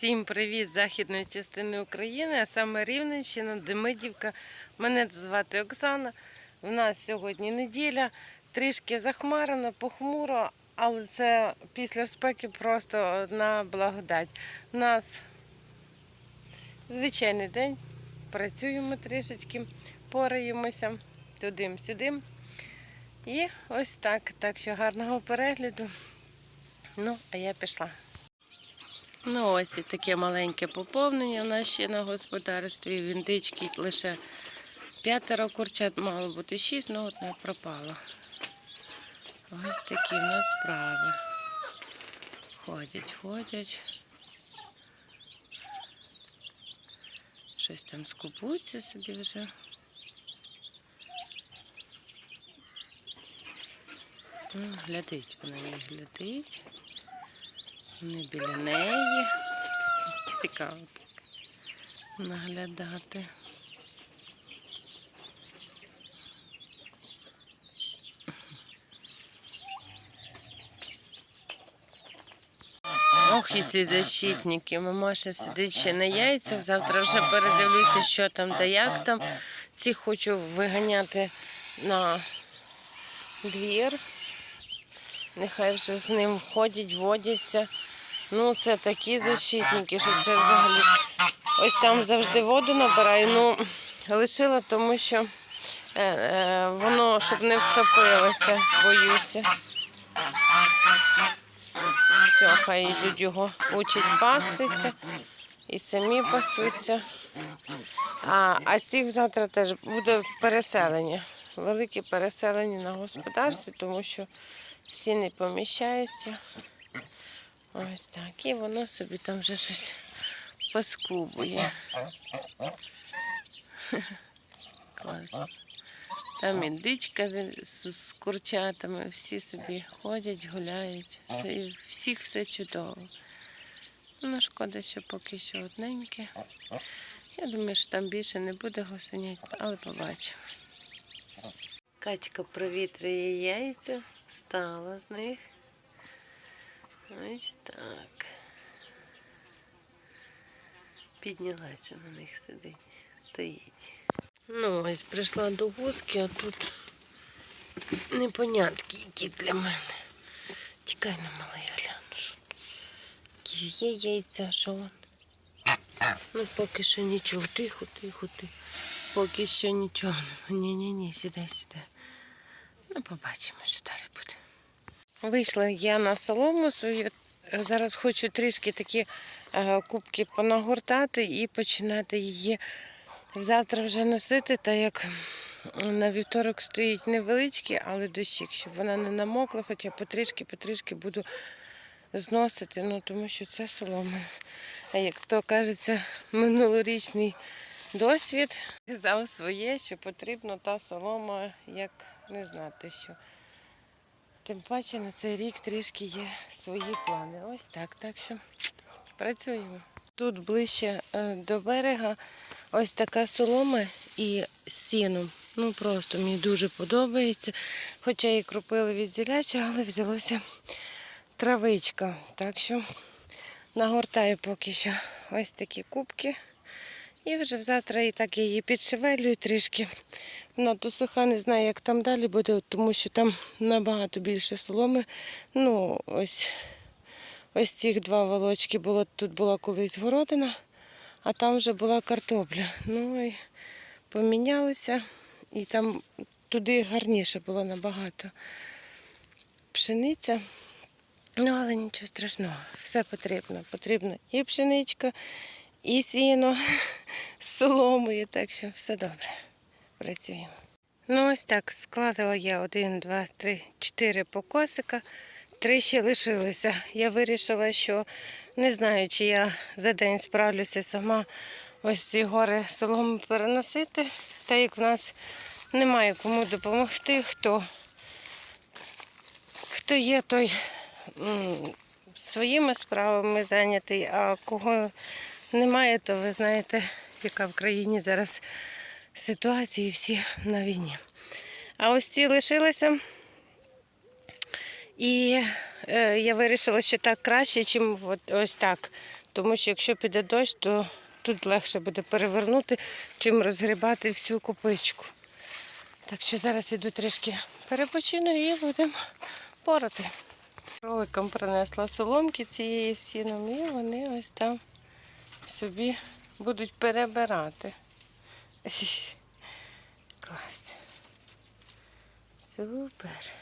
Всім привіт з західної частини України, а саме Рівненщина, Демидівка. Мене звати Оксана. У нас сьогодні неділя, трішки захмарено, похмуро, але це після спеки просто одна благодать. У нас звичайний день, працюємо трішечки, пораємося туди-сюди. І ось так. Так що гарного перегляду. Ну, а я пішла. Ну, ось і таке маленьке поповнення в нас ще на господарстві. Віндички лише п'ятеро курчат, мало бути шість, ну одне пропало. Ось такі в нас справи. Ходять, ходять. Щось там скупуться собі вже. Ну, глядить вона їх глядить. Вони біля неї. Цікаво так наглядати. Ох, і ці защитники. Мамаша сидить ще на яйцях. Завтра вже передивлюся, що там та як там. Ці хочу виганяти на двір. Нехай вже з ним ходять, водяться. Ну, це такі защитники, що це взагалі. Ось там завжди воду набираю. Ну, лишила, тому що е, е, воно, щоб не втопилося, боюся. Все, хай йдуть його учать пастися і самі пасуться. А, а цих завтра теж буде переселення. Велике переселення на господарстві, тому що всі не поміщаються. Ось так. І воно собі там вже щось поскубує. Класно. Там індичка з, з, курчатами, всі собі ходять, гуляють. Всіх все чудово. Ну, шкода, що поки що одненьке. Я думаю, що там більше не буде гусенять, але побачимо. Качка провітрює яйця, встала з них. Ось так. Піднялася на них сидить. Стоїть. Ну, ось прийшла до гуски, а тут непонятки якісь для мене. Тікай на малий гляну, що тут. Є яйця, що вон. Ну, поки що нічого. Тихо, тихо, тихо. Поки що нічого. Ні-ні-ні, сідай, сідай. Ну, побачимо, що буде. Вийшла я на солому свою. Зараз хочу трішки такі е, кубки понагортати і починати її завтра вже носити, так як на вівторок стоїть невеличкий, але дощик, щоб вона не намокла, хоча потрішки-потрішки буду зносити, ну тому що це солома. Як то кажеться, минулорічний досвід казав своє, що потрібно та солома, як не знати що. Тим паче на цей рік трішки є свої плани. Ось так. Так що працюємо. Тут ближче е, до берега ось така солома і з сіном. Ну просто мені дуже подобається. Хоча і кропили від зіляча, але взялося травичка. Так що нагортаю поки що ось такі кубки. І вже завтра і так я її підшевелюю трішки. Вона то суха, не знаю, як там далі буде, тому що там набагато більше соломи. Ну, ось ось цих два волочки було. Тут була колись городина, а там вже була картопля. Ну і помінялися. І там туди гарніше було набагато пшениця. Ну, але нічого страшного, все потрібно. Потрібно і пшеничка, і сіно з соломою, так що все добре. Працюємо. Ну, ось так, складила я один, два, три, чотири покосика. Три ще лишилися. Я вирішила, що не знаю, чи я за день справлюся сама ось ці гори соломи переносити. Та як в нас немає кому допомогти, хто, хто є, той своїми справами зайнятий, а кого немає, то ви знаєте, яка в країні зараз ситуація і всі на війні. А ось ці лишилися. І е, я вирішила, що так краще, ніж ось так Тому що якщо піде дощ, то тут легше буде перевернути, чим розгрібати всю копичку. Так що зараз іду трішки перепочину і будемо порати. Кроликам принесла соломки цієї сіном і вони ось там собі будуть перебирати. Клас. Супер.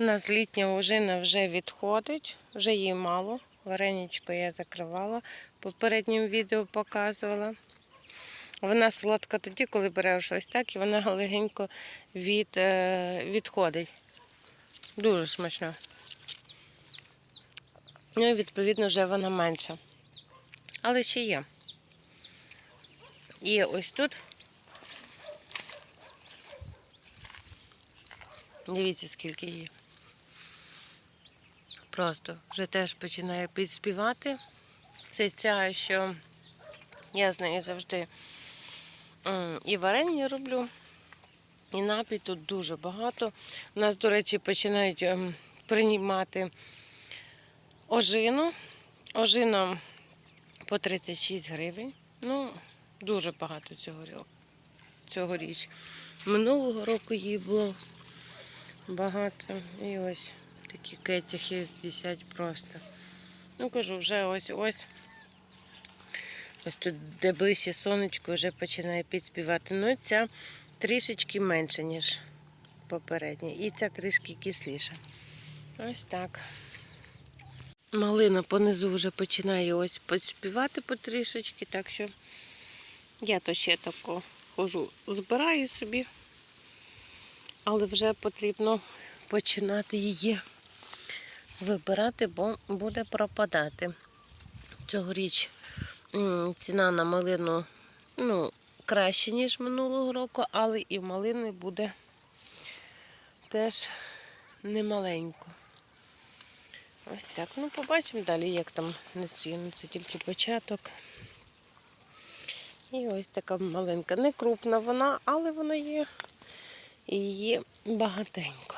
У нас літня ожина вже відходить, вже її мало. Вареничко я закривала, в попередньому відео показувала. Вона солодка тоді, коли береш ось так, і вона легенько від, е, відходить. Дуже смачно. Ну і відповідно вже вона менша. Але ще є. І ось тут. Дивіться, скільки є. Просто вже теж починає підспівати. Це ця, що я з нею завжди і варення роблю, і напій тут дуже багато. У нас, до речі, починають ем, приймати ожину. Ожина по 36 гривень. Ну, дуже багато цього, рі- цьогоріч. Минулого року її було багато. І ось такі кетяхи висять просто. Ну, кажу, вже ось ось. Ось тут, де ближче сонечко, вже починає підспівати. Ну, ця трішечки менше, ніж попередня. І ця трішки кисліша. Ось так. Малина понизу вже починає ось підспівати потрішечки, так що я то ще тако хожу, збираю собі, але вже потрібно починати її вибирати, бо буде пропадати. Цьогоріч ціна на малину ну, краще, ніж минулого року, але і малини буде теж немаленько. Ось так. Ну, побачимо далі, як там не сіну. Це тільки початок. І ось така маленька. Не крупна вона, але вона є. І її багатенько.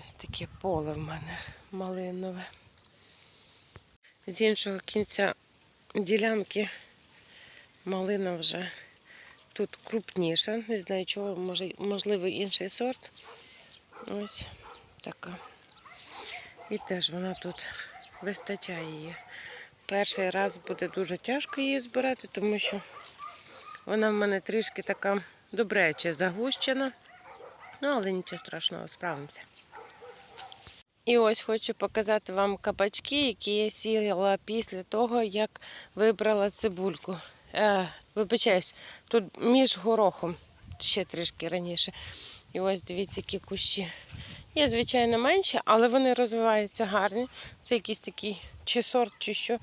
Ось таке поле в мене малинове. З іншого кінця ділянки малина вже тут крупніша. Не знаю чого, може, можливо, інший сорт. Ось така. І теж вона тут вистачає її. Перший раз буде дуже тяжко її збирати, тому що вона в мене трішки така добряче загущена. Ну, але нічого страшного, справимося. І ось хочу показати вам кабачки, які я сіяла після того, як вибрала цибульку. Е, вибачаюсь, тут між горохом, ще трішки раніше. І ось дивіться, які кущі. Є, звичайно, менші, але вони розвиваються гарні. Це якийсь такий чи сорт, чи що.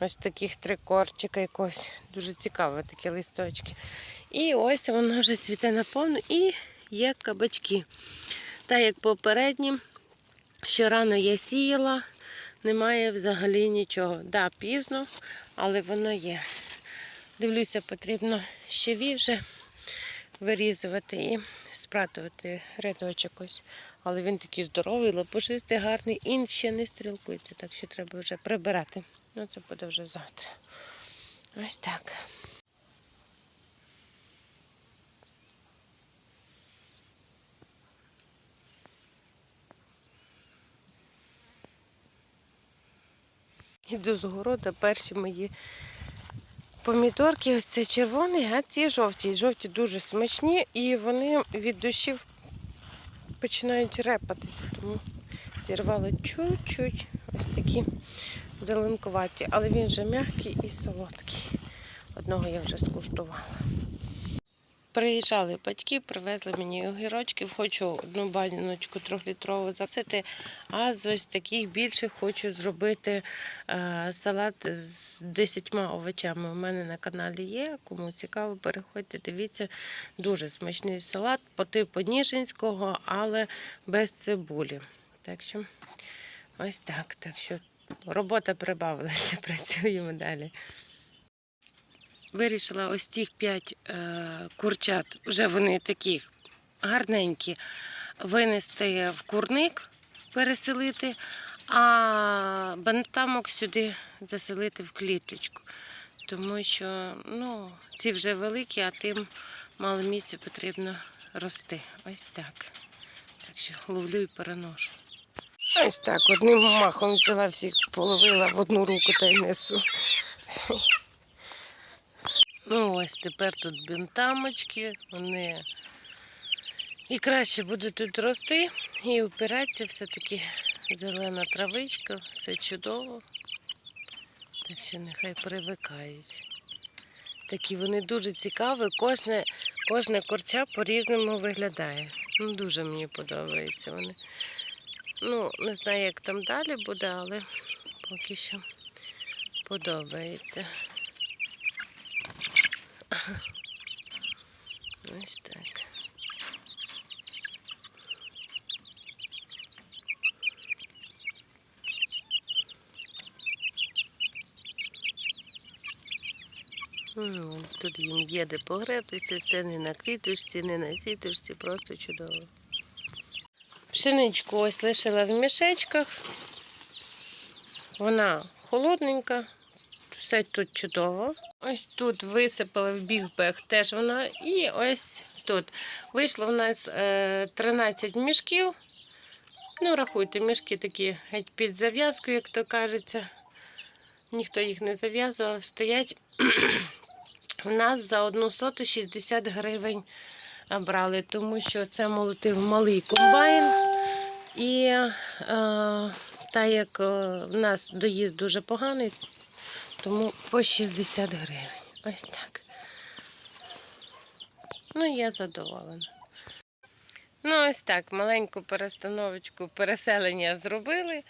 Ось таких три корчика якось. Дуже цікаві такі листочки. І ось воно вже цвіте наповну і є кабачки. Так як попередні, що рано я сіяла, немає взагалі нічого. Так, да, пізно, але воно є. Дивлюся, потрібно ще вже вирізувати і спратувати рядочок ось. Але він такий здоровий, лопушистий, гарний і ще не стрілкується, так що треба вже прибирати. Ну, це буде вже завтра. Ось так. Іду з города, перші мої помідорки, ось це червоний, а ці жовті. Жовті дуже смачні і вони від душів починають репатися, тому зірвали чуть-чуть ось такі зеленкуваті, але він вже м'який і солодкий. Одного я вже скуштувала. Приїжджали батьки, привезли мені огірочків. Хочу одну баночку трьохлітрову засити, а з ось таких більших хочу зробити е, салат з 10 овочами. У мене на каналі є. Кому цікаво, переходьте, дивіться. Дуже смачний салат по типу Ніжинського, але без цибулі. Так що ось так. Так що робота прибавилася, працюємо далі. Вирішила ось цих п'ять е, курчат, вже вони такі гарненькі, винести в курник, переселити. а бантамок сюди заселити в кліточку. Тому що ну, ці вже великі, а тим мало місця потрібно рости. Ось так. Так що ловлю і переношу. Ось так, одним махом взяла всіх, половила в одну руку та й несу. Ну, ось тепер тут бентамочки, вони і краще будуть тут рости, і упиратися все-таки зелена травичка, все чудово. Так що нехай привикають. Такі вони дуже цікаві, кожне, кожне корча по-різному виглядає. Ну, дуже мені подобаються вони. Ну, не знаю, як там далі буде, але поки що подобається. Ось так. М, Тут їм є де погребтися, це не на клітушці, не на сітушці, просто чудово. Пшеничку ось лишила в мішечках. Вона холодненька, все тут чудово. Ось тут висипала в бігбег теж вона. І ось тут. Вийшло в нас е, 13 мішків. Ну, рахуйте, мішки такі геть під зав'язку, як то кажеться. Ніхто їх не зав'язував, стоять. У нас за одну соту 60 гривень брали, тому що це молотив малий комбайн. І е, так як е, в нас доїзд дуже поганий, тому по 60 гривень. Ось так. Ну, я задоволена. Ну, ось так, маленьку перестановочку, переселення зробили.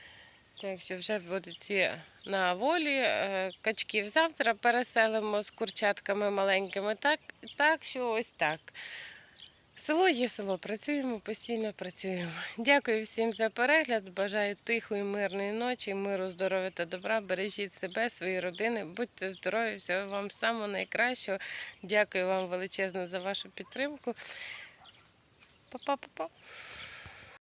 Так що вже будуть на волі. Е, Качків завтра переселимо з курчатками маленькими. Так, так що ось так. Село є село, працюємо, постійно працюємо. Дякую всім за перегляд. Бажаю тихої, мирної ночі, миру, здоров'я та добра. Бережіть себе, свої родини, будьте здорові, всього вам самого найкращого. Дякую вам величезно за вашу підтримку. Па-па-па-па.